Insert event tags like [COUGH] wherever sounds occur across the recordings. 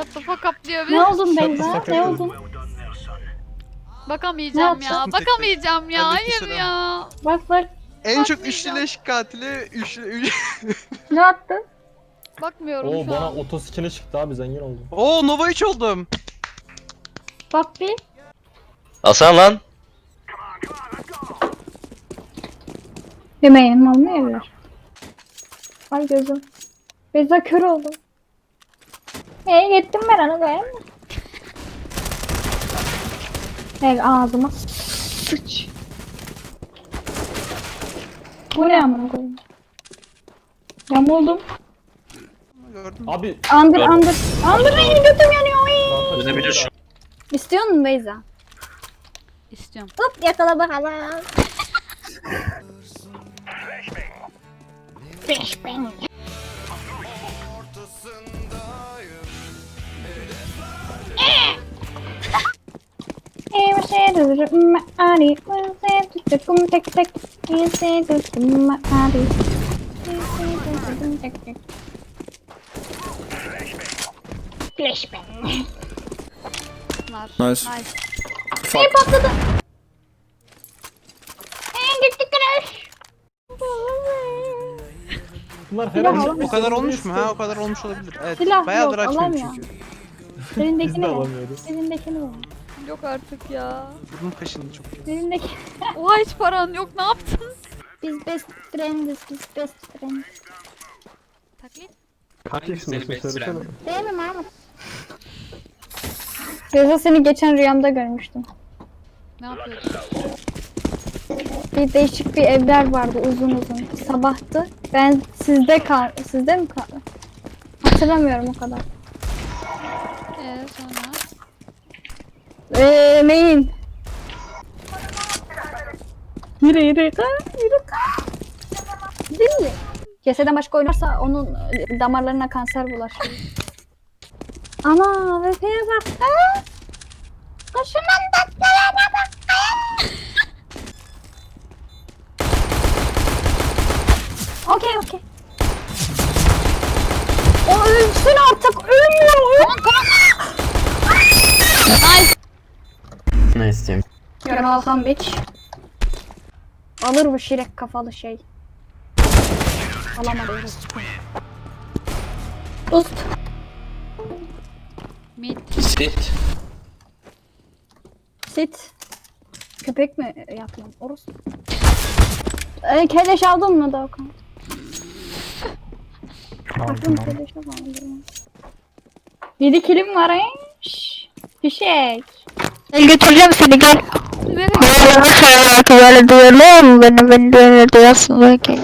Up diyor bir. Ne oldun Beyza? Ne oldun? Bakamayacağım Ne ya. Bakamayacağım ya. Hadi Hayır ya. Bak bak. En çok üçlü leş katili üçlü üç... [LAUGHS] Ne attın? Bakmıyorum Oo şu bana an. otoskini çıktı abi zengin oldum. Oo Nova 3 oldum. Bak bir. Hasan lan. Yemeğim olmuyor. Ay gözüm. Beyza kör oldu. Hey gittim ben onu koyayım mı? Hey ağzıma sıç. Bu ne amına koyayım? Yamuldum. Gördün mü? Abi Andır andır. Andır benim götüm yanıyor. Bir de şu- İstiyor musun Beyza? İstiyorum. Hop yakala bakalım. Beş ben. Bunlar. Nice. Nice. Ne patladı? Ee, gitti crash. bunlar herhalde. O kadar olmuş mu? Ha o kadar olmuş olabilir. Evet. Silah bayağıdır yok, açmıyorum çünkü. Biz de Elindekini ver. alamıyoruz. Elindekini ver. Yok artık ya. Bunun peşinde çok. Elindeki. [LAUGHS] Oha hiç paran yok. Ne yaptın? Biz best friendiz, biz best friends. Taklit. Kaç yaşındasın söylesene. Değil mi Mahmut? Reza seni geçen rüyamda görmüştüm. Ne yapıyordun? Bir değişik bir evler vardı uzun uzun. Sabahtı. Ben sizde kal... Sizde mi kaldım? Hatırlamıyorum o kadar. Sonra? Eee neyin? Yürü yürü kal, yürü. Değil mi? Keseden başka oynarsa onun e, damarlarına kanser bulaşıyor. Ana VP'ye bak. Ha? Koşunun tatlılarına bak. Okey okey. O ölsün artık ölmüyor. Tamam tamam. Nice. Ne isteyeyim? Welcome bitch. Alır bu şirek kafalı şey. Alamadı. Ust. Mid. Sit. Sit. Köpek mi yapmam? Orası. Ee, keleş aldın mı Doğukan? Aldım keleş aldım. 7 kilim var. Fişek. Gel götüreceğim seni gel. Nereye? Böyle duyuyor mu beni? Beni böyle duyuyorsun belki.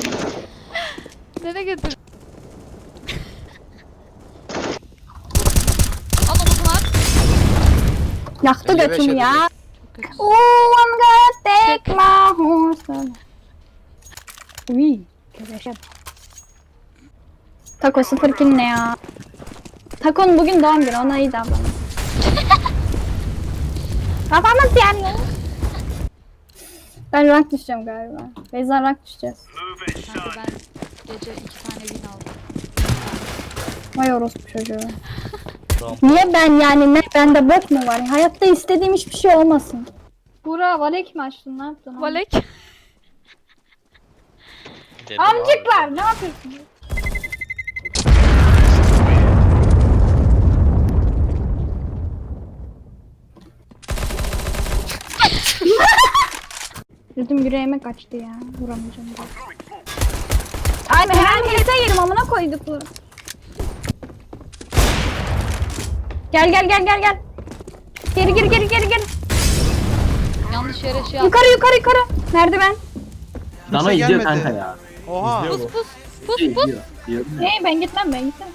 Nereye götür? Al onu bunlar. Yaktı 55 götümü ya. Çok kötü. Oh, I'm gonna take my horse. Uy, güzel. Taco sıfır kill ne ya? Taco'nun bugün doğum günü, ona iyi davran. [LAUGHS] Kafamız yanıyor. Ben rank düşeceğim galiba. Beyza rank düşeceğiz. Kanka ben gece iki tane win aldım. Vay orospu çocuğu. Niye ben yani? Ne bende bok mu var? Hayatta istediğim hiçbir şey olmasın. Buğra Valek mi açtın? Ne yaptın? Valek. Amcıklar ne yapıyorsunuz? Dedim yüreğime kaçtı ya. Vuramayacağım diye. Ay ben herkese yerim amına koyduk bu. Gel gel gel gel gel. Geri geri geri geri geri. Yanlış yere şey yaptım. Yukarı yukarı yukarı. Merdiven. Dana Kimse izliyor gelmedi. kanka ya. Oha. İzliyor Pus bu. pus. Pus pus. İzliyor. Hey ben gitmem ben gitmem.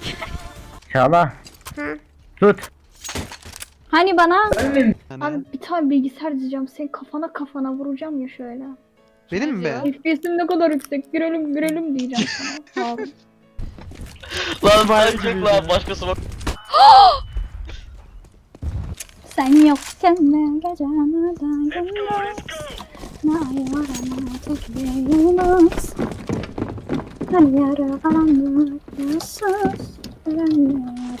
Çağla. Tut. Hani bana Hani, Abi bir tane bilgisayar diyeceğim. Senin kafana kafana vuracağım ya şöyle. benim mi be? FPS'im ne kadar yüksek. Görelim görelim diyeceğim sana. [LAUGHS] Sağ ol. Lan bayılacak lan başkası bak. [GASPS] Sen yokken ne geceme dayanmaz. Ne yarama tutmayınız. Her yara anlar yasız. Ben yarama